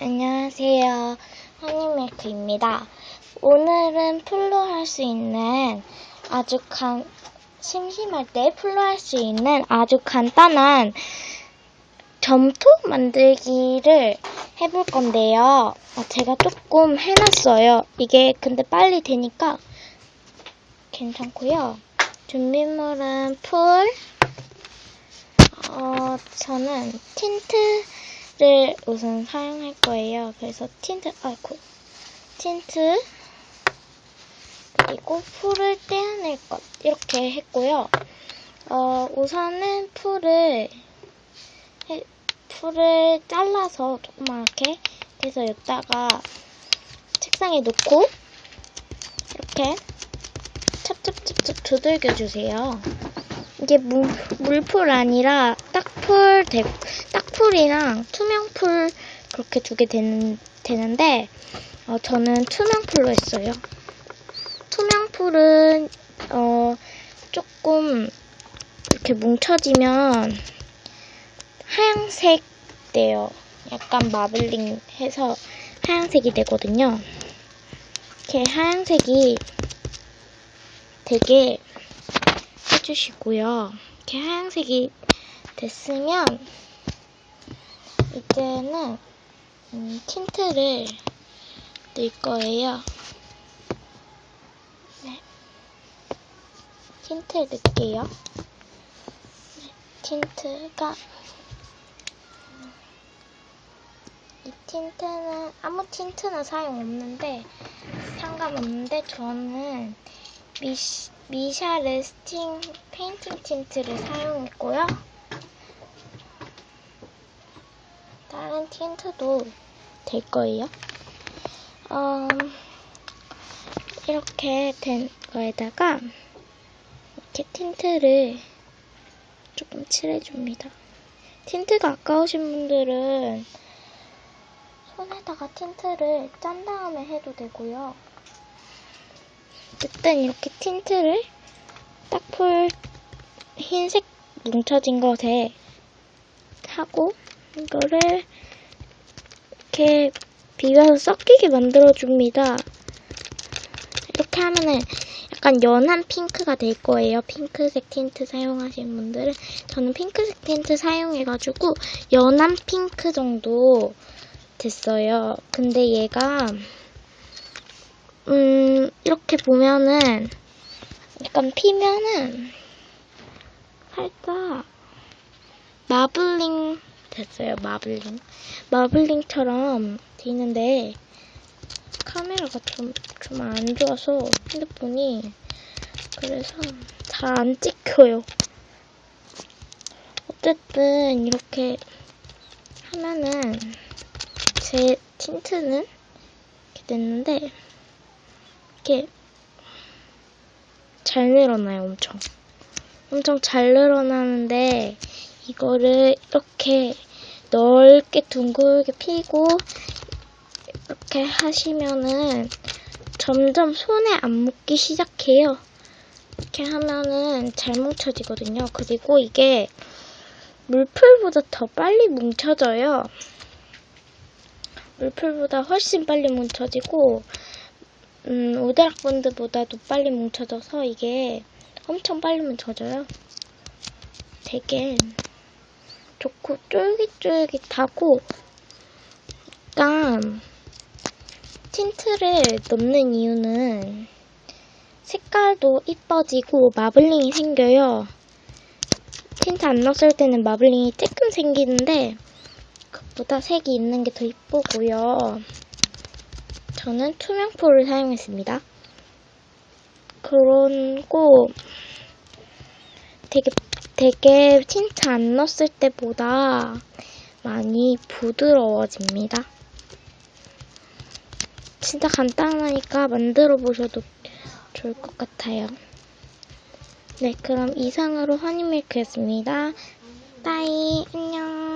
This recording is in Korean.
안녕하세요. 허니밀크입니다. 오늘은 풀로 할 수 있는 아주 간, 심심할 때 풀로 할 수 있는 아주 간단한 점토 만들기를 해볼 건데요. 어, 제가 조금 해놨어요. 이게 근데 빨리 되니까 괜찮고요. 준비물은 풀, 어, 저는 틴트 를 우선 사용할 거예요. 그래서 틴트, 아이고, 틴트, 그리고 풀을 떼어낼 것, 이렇게 했고요. 어, 우선은 풀을, 해- 풀을 잘라서 조그맣게 해서 여기다가 책상에 놓고, 이렇게 찹찹찹찹 두들겨 주세요. 이게 물, 물풀 아니라 딱풀, 대- 딱풀이랑 투명풀 그렇게 두 개 되는, 되는데, 어, 저는 투명풀로 했어요. 투명풀은, 어, 조금 이렇게 뭉쳐지면 하얀색 돼요. 약간 마블링 해서 하얀색이 되거든요. 이렇게 하얀색이 되게 해주시고요. 이렇게 하얀색이 됐으면 이제는 음, 틴트를 넣을 거예요. 네. 틴트 넣을게요. 네, 틴트가 이 틴트는 아무 틴트는 사용 없는데 상관없는데 저는 미시, 미샤 레스팅 페인팅 틴트를 사용했고요. 다른 틴트도 될 거예요. 음, 이렇게 된 거에다가 이렇게 틴트를 조금 칠해줍니다. 틴트가 아까우신 분들은 손에다가 틴트를 짠 다음에 해도 되고요. 어쨌든 이렇게 틴트를 딱풀 흰색 뭉쳐진 것에 하고 이거를 이렇게 비벼서 섞이게 만들어줍니다. 이렇게 하면은 약간 연한 핑크가 될 거예요. 핑크색 틴트 사용하시는 분들은 저는 핑크색 틴트 사용해가지고 연한 핑크 정도 됐어요. 근데 얘가 음, 이렇게 보면은, 약간 피면은, 살짝, 마블링 됐어요, 마블링. 마블링처럼 돼 있는데, 카메라가 좀, 좀 안 좋아서, 핸드폰이, 그래서 잘 안 찍혀요. 어쨌든, 이렇게 하면은, 제 틴트는 이렇게 됐는데, 이렇게 잘 늘어나요, 엄청. 엄청 잘 늘어나는데 이거를 이렇게 넓게 둥글게 피고 이렇게 하시면은 점점 손에 안 묻기 시작해요. 이렇게 하면은 잘 뭉쳐지거든요. 그리고 이게 물풀보다 더 빨리 뭉쳐져요. 물풀보다 훨씬 빨리 뭉쳐지고 음, 오데락 본드보다도 빨리 뭉쳐져서 이게 엄청 빨리 뭉쳐져요. 되게 좋고 쫄깃쫄깃하고 약간 틴트를 넣는 이유는 색깔도 이뻐지고 마블링이 생겨요. 틴트 안 넣었을 때는 마블링이 조금 생기는데 그보다 색이 있는 게 더 이쁘고요. 저는 투명포를 사용했습니다. 그리고 되게 되게 틴트 안 넣었을 때보다 많이 부드러워집니다. 진짜 간단하니까 만들어 보셔도 좋을 것 같아요. 네, 그럼 이상으로 허니밀크였습니다. 빠이, 안녕.